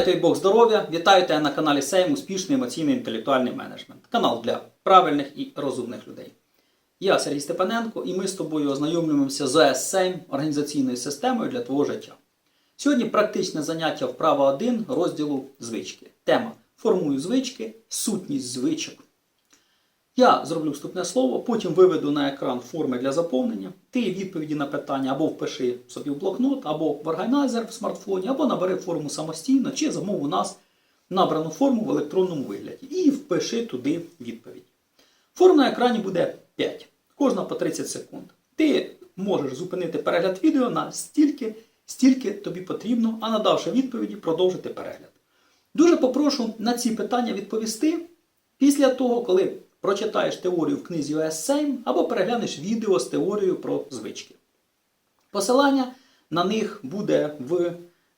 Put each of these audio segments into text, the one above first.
Дай Бог здоров'я! Вітаю тебе на каналі Сейм Успішний емоційний інтелектуальний менеджмент. Канал для правильних і розумних людей. Я Сергій Степаненко і ми з тобою ознайомлюємося з ОС Сейм організаційною системою для твого життя. Сьогодні практичне заняття вправа 1 розділу звички. Тема Формую звички, сутність звичок. Я зроблю вступне слово, потім виведу на екран форми для заповнення. Ти відповіді на питання або впиши собі в блокнот, або в органайзер в смартфоні, або набери форму самостійно, чи замов у нас набрану форму в електронному вигляді. І впиши туди відповідь. Форм на екрані буде 5, кожна по 30 секунд. Ти можеш зупинити перегляд відео на стільки, стільки тобі потрібно, а надавши відповіді, продовжити перегляд. Дуже попрошу на ці питання відповісти після того, коли прочитаєш теорію в книзі OS 7 або переглянеш відео з теорією про звички. Посилання на них буде в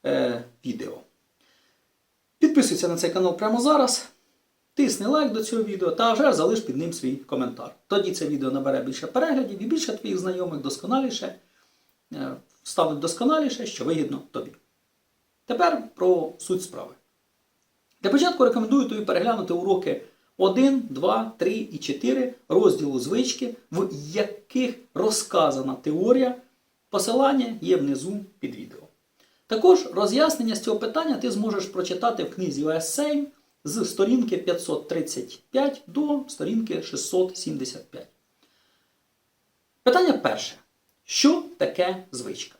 е, відео. Підписуйся на цей канал прямо зараз. Тисни лайк до цього відео та вже залиш під ним свій коментар. Тоді це відео набере більше переглядів і більше твоїх знайомих досконаліше, е, ставить досконаліше, що вигідно тобі. Тепер про суть справи. Для початку рекомендую тобі переглянути уроки 1, 2, 3 і 4 розділу звички, в яких розказана теорія. Посилання є внизу під відео. Також роз'яснення з цього питання ти зможеш прочитати в книзі 7 з сторінки 535 до сторінки 675. Питання перше. Що таке звичка?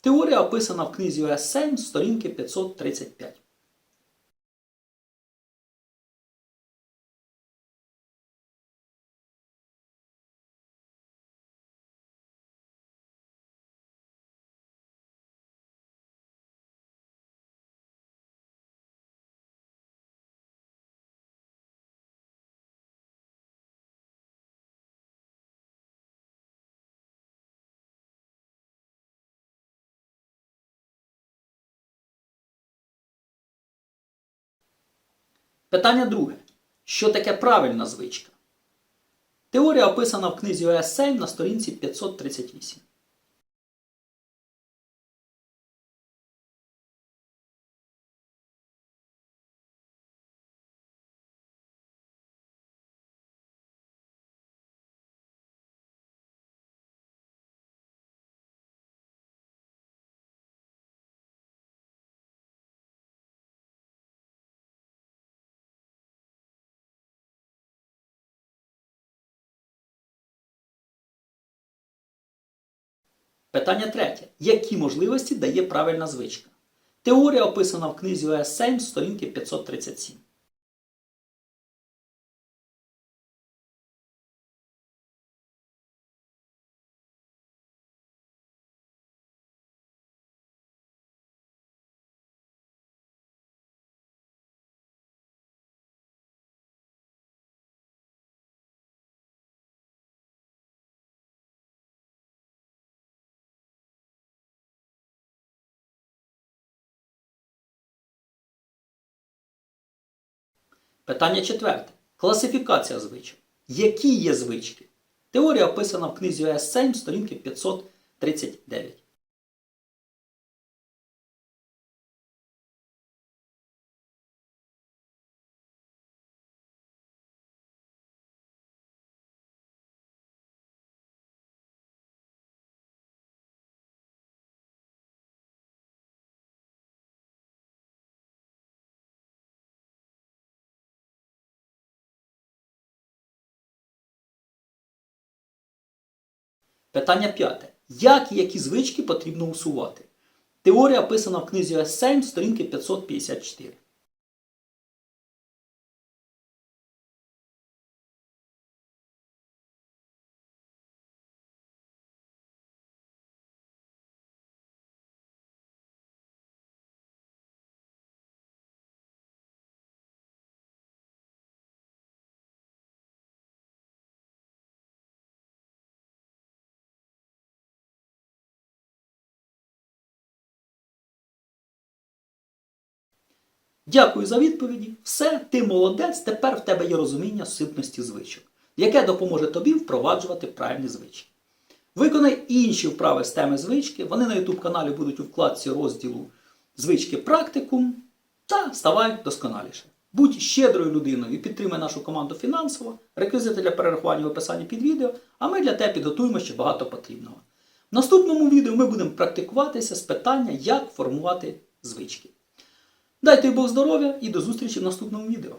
Теорія описана в книзі 7 з сторінки 535. Питання друге. Що таке правильна звичка? Теорія описана в книзі OS 7 на сторінці 538. Питання третє. Які можливості дає правильна звичка? Теорія описана в книзі ОС 7 сторінки 537. Питання четверте. Класифікація звичок. Які є звички? Теорія описана в книзі ОС 7 сторінки 539. Питання п'яте. Як і які звички потрібно усувати? Теорія описана в книзі OS 7 сторінки 554. Дякую за відповіді. Все, ти молодець, тепер в тебе є розуміння сутності звичок, яке допоможе тобі впроваджувати правильні звички. Виконай інші вправи з теми звички. Вони на YouTube каналі будуть у вкладці розділу звички практикум та ставай досконаліше. Будь щедрою людиною і підтримай нашу команду фінансово. Реквізити для перерахування в описанні під відео, а ми для тебе підготуємо ще багато потрібного. В наступному відео ми будемо практикуватися з питання, як формувати звички. Дайте Бог здоров'я і до зустрічі в наступному відео.